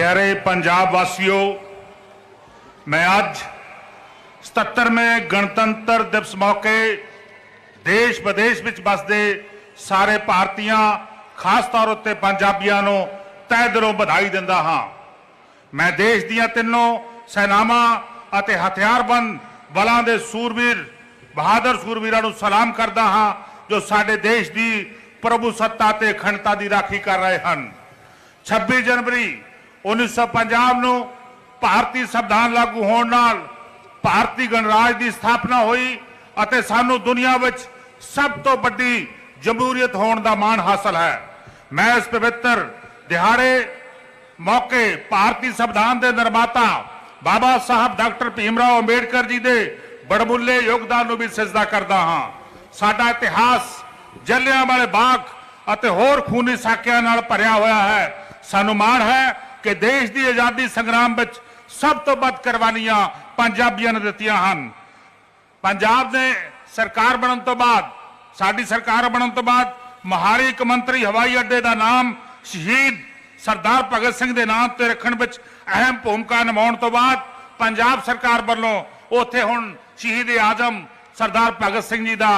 ਪਿਆਰੇ ਪੰਜਾਬ ਵਾਸੀਓ, ਮੈਂ ਅੱਜ 77ਵੇਂ ਗਣਤੰਤਰ ਦਿਵਸ ਮੌਕੇ ਦੇਸ਼ ਵਿਦੇਸ਼ ਵਿੱਚ ਵਸਦੇ ਸਾਰੇ ਭਾਰਤੀਆਂ, ਖਾਸ ਤੌਰ ਉੱਤੇ ਪੰਜਾਬੀਆਂ ਨੂੰ ਤਹਿ ਦਿਲੋਂ ਵਧਾਈ ਦਿੰਦਾ ਹਾਂ। ਮੈਂ ਦੇਸ਼ ਦੀਆਂ ਤਿੰਨੋਂ ਸੈਨਾਵਾਂ ਅਤੇ ਹਥਿਆਰਬੰਦ ਬਲਾਂ ਦੇ ਸੂਰਬੀਰ ਬਹਾਦਰ ਸੂਰਬੀਰਾਂ ਨੂੰ ਸਲਾਮ ਕਰਦਾ ਹਾਂ, ਜੋ ਸਾਡੇ ਦੇਸ਼ ਦੀ ਪ੍ਰਭੂ ਸੱਤਾ ਤੇ ਅਖੰਡਤਾ ਦੀ ਰਾਖੀ ਕਰ ਰਹੇ ਹਨ। 26 ਜਨਵਰੀ 1950 ਨੂੰ ਭਾਰਤੀ ਸੰਵਿਧਾਨ ਲਾਗੂ ਹੋਣ ਨਾਲ ਭਾਰਤੀ ਗਣਰਾਜ ਦੀ ਸਥਾਪਨਾ ਹੋਈ ਅਤੇ ਸਾਨੂੰ ਦੁਨੀਆ ਵਿੱਚ ਸਭ ਤੋਂ ਵੱਡੀ ਜਮਹੂਰੀਅਤ ਹੋਣ ਦਾ ਮਾਣ ਹਾਸਲ ਹੈ। ਮੈਂ ਇਸ ਪਵਿੱਤਰ ਦਿਹਾੜੇ ਮੌਕੇ ਭਾਰਤੀ ਸੰਵਿਧਾਨ ਦੇ ਨਿਰਮਾਤਾ ਬਾਬਾ ਸਾਹਿਬ ਡਾਕਟਰ ਭੀਮਰਾਓ ਅੰਬੇਡਕਰ ਜੀ ਦੇ ਬੜਮੁੱਲੇ ਯੋਗਦਾਨ ਨੂੰ ਵੀ ਸਜਦਾ ਕਰਦਾ ਹਾਂ। ਸਾਡਾ ਇਤਿਹਾਸ ਜਲਿਆਂ ਵਾਲੇ ਬਾਗ ਅਤੇ ਹੋਰ ਖੂਨੀ ਸਾਕਿਆਂ ਨਾਲ ਭਰਿਆ ਹੋਇਆ ਹੈ। ਸਾਨੂੰ ਮਾਣ ਹੈ ਕਿ ਦੇਸ਼ ਦੀ ਆਜ਼ਾਦੀ ਸੰਗਰਾਮ ਵਿੱਚ ਸਭ ਤੋਂ ਵੱਧ ਕੁਰਬਾਨੀਆਂ ਪੰਜਾਬੀਆਂ ਨੇ ਦਿੱਤੀਆਂ ਹਨ। ਪੰਜਾਬ ਨੇ ਸਰਕਾਰ ਬਣਨ ਤੋਂ ਬਾਅਦ, ਸਾਡੀ ਸਰਕਾਰ ਬਣਨ ਤੋਂ ਬਾਅਦ ਮਹਾਲੀ ਇੱਕ ਮੰਤਰੀ ਹਵਾਈ ਅੱਡੇ ਦਾ ਨਾਮ ਸ਼ਹੀਦ ਸਰਦਾਰ ਭਗਤ ਸਿੰਘ ਦੇ ਨਾਮ ਤੇ ਰੱਖਣ ਵਿੱਚ ਅਹਿਮ ਭੂਮਿਕਾ ਨਿਭਾਉਣ ਤੋਂ ਬਾਅਦ ਪੰਜਾਬ ਸਰਕਾਰ ਵੱਲੋਂ ਉੱਥੇ ਹੁਣ ਸ਼ਹੀਦ ਆਜ਼ਮ ਸਰਦਾਰ ਭਗਤ ਸਿੰਘ ਜੀ ਦਾ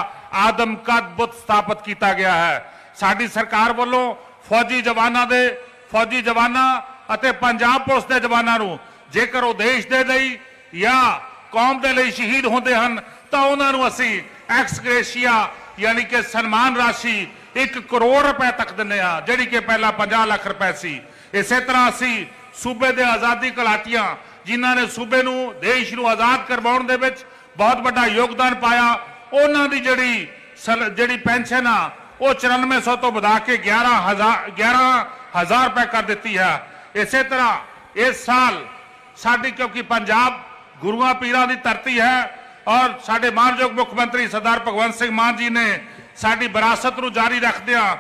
ਆਦਮ ਕਦ ਬੁੱਤ ਸਥਾਪਿਤ ਕੀਤਾ ਗਿਆ ਹੈ। ਸਾਡੀ ਸਰਕਾਰ ਵੱਲੋਂ ਫੌਜੀ ਜਵਾਨਾਂ ਦੇ, ਫੌਜੀ ਜਵਾਨਾਂ ਅਤੇ ਪੰਜਾਬ ਪੁਲਿਸ ਦੇ ਜਵਾਨਾਂ ਨੂੰ, ਜੇਕਰ ਉਹ ਦੇਸ਼ ਦੇ ਲਈ ਜਾਂ ਕੌਮ ਦੇ ਲਈ ਸ਼ਹੀਦ ਹੁੰਦੇ ਹਨ, ਤਾਂ ਉਹਨਾਂ ਨੂੰ ਅਸੀਂ ਐਕਸ ਗ੍ਰੇਸ਼ੀਆ ਯਾਨੀ ਕਿ ਸਨਮਾਨ ਰਾਸ਼ੀ 1 ਕਰੋੜ ਰੁਪਏ ਤੱਕ ਦਿੰਦੇ ਆ ਜਿਹੜੀ ਕਿ ਪਹਿਲਾਂ 50 ਲੱਖ ਰੁਪਏ ਸੀ। ਇਸੇ ਤਰ੍ਹਾਂ ਅਸੀਂ ਸੂਬੇ ਦੇ ਆਜ਼ਾਦੀ ਘੁਲਾਟੀਆਂ, ਜਿਨ੍ਹਾਂ ਨੇ ਸੂਬੇ ਨੂੰ, ਦੇਸ਼ ਨੂੰ ਆਜ਼ਾਦ ਕਰਵਾਉਣ ਦੇ ਵਿੱਚ ਬਹੁਤ ਵੱਡਾ ਯੋਗਦਾਨ ਪਾਇਆ, ਉਹਨਾਂ ਦੀ ਜਿਹੜੀ ਜਿਹੜੀ ਪੈਨਸ਼ਨ ਆ, ਉਹ 9400 ਤੋਂ ਵਧਾ ਕੇ 11000 11000 ਰੁਪਏ ਕਰ ਦਿੱਤੀ ਹੈ। ਇਸੇ ਤਰ੍ਹਾਂ ਇਸ ਸਾਲ ਸਾਡੀ ਕਿਉਂਕਿ ਪੰਜਾਬ ਗੁਰੂਆਂ ਪੀਰਾਂ ਦੀ ਧਰਤੀ ਹੈ ਔਰ ਸਾਡੇ ਮਾਨਯੋਗ ਮੁੱਖ ਮੰਤਰੀ ਸਰਦਾਰ ਭਗਵੰਤ ਸਿੰਘ ਮਾਨ ਜੀ ਨੇ ਸਾਡੀ ਵਿਰਾਸਤ ਨੂੰ ਜਾਰੀ ਰੱਖਦਿਆਂ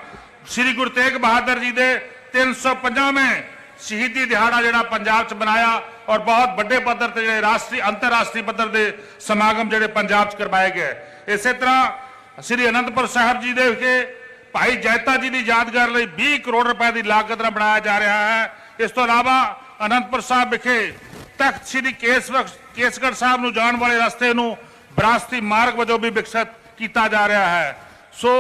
ਸ੍ਰੀ ਗੁਰੂ ਤੇਗ ਬਹਾਦਰ ਜੀ ਦੇ 350ਵੇਂ ਸ਼ਹੀਦੀ ਦਿਹਾੜਾ ਜਿਹੜਾ ਪੰਜਾਬ 'ਚ ਮਨਾਇਆ ਔਰ ਬਹੁਤ ਵੱਡੇ ਪੱਧਰ ਤੇ ਜਿਹੜੇ ਰਾਸ਼ਟਰੀ, ਅੰਤਰਰਾਸ਼ਟਰੀ ਪੱਧਰ ਦੇ ਸਮਾਗਮ ਜਿਹੜੇ ਪੰਜਾਬ 'ਚ ਕਰਵਾਏ ਗਏ। ਇਸੇ ਤਰ੍ਹਾਂ ਸ੍ਰੀ ਅਨੰਦਪੁਰ ਸਾਹਿਬ ਜੀ ਦੇ ਵਿਖੇ ਭਾਈ ਜੈਤਾ ਜੀ ਦੀ ਯਾਦਗਾਰ ਲਈ 20 ਕਰੋੜ ਰੁਪਏ ਦੀ ਲਾਗਤ ਨਾਲ ਬਣਾਇਆ ਜਾ ਰਿਹਾ ਹੈ। ਇਸ ਤੋਂ ਇਲਾਵਾ ਅਨੰਦਪੁਰ ਸਾਹਿਬ ਵਿਖੇ ਤਖਤ ਸ੍ਰੀ ਕੇਸਵਰ ਕੇਸਗੜ੍ਹ ਸਾਹਿਬ ਨੂੰ ਜਾਣ ਵਾਲੇ ਰਸਤੇ ਨੂੰ ਵਿਰਾਸਤੀ ਮਾਰਗ ਵਜੋਂ ਵੀ ਵਿਕਸਿਤ ਕੀਤਾ ਜਾ ਰਿਹਾ ਹੈ। ਸੋ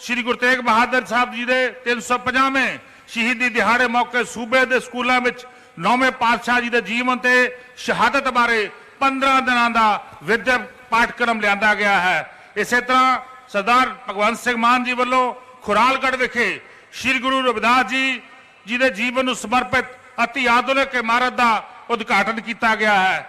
ਸ੍ਰੀ ਗੁਰੂ ਤੇਗ ਬਹਾਦਰ ਸਾਹਿਬ ਜੀ ਦੇ 350ਵੇਂ ਸ਼ਹੀਦੀ ਦਿਹਾੜੇ ਮੌਕੇ ਸੂਬੇ ਦੇ ਸਕੂਲਾਂ ਵਿੱਚ ਨੌਵੇਂ ਪਾਤਸ਼ਾਹ ਜੀ ਦੇ ਜੀਵਨ ਤੇ ਸ਼ਹਾਦਤ ਬਾਰੇ 15 ਦਿਨਾਂ ਦਾ ਵਿਦਿਅਕ ਪਾਠਕ੍ਰਮ ਲਿਆਂਦਾ ਗਿਆ ਹੈ। ਇਸੇ ਤਰ੍ਹਾਂ ਸਰਦਾਰ ਭਗਵੰਤ ਸਿੰਘ ਮਾਨ ਜੀ ਵੱਲੋਂ ਖੁਰਾਲਗੜ੍ਹ ਵਿਖੇ ਸ੍ਰੀ ਗੁਰੂ ਰਵਿਦਾਸ ਜੀ ਜਿਹਦੇ ਜੀਵਨ ਨੂੰ ਸਮਰਪਿਤ ਅਤੀ ਆਧੁਨਿਕ ਇਮਾਰਤ ਦਾ ਉਦਘਾਟਨ ਕੀਤਾ ਗਿਆ ਹੈ।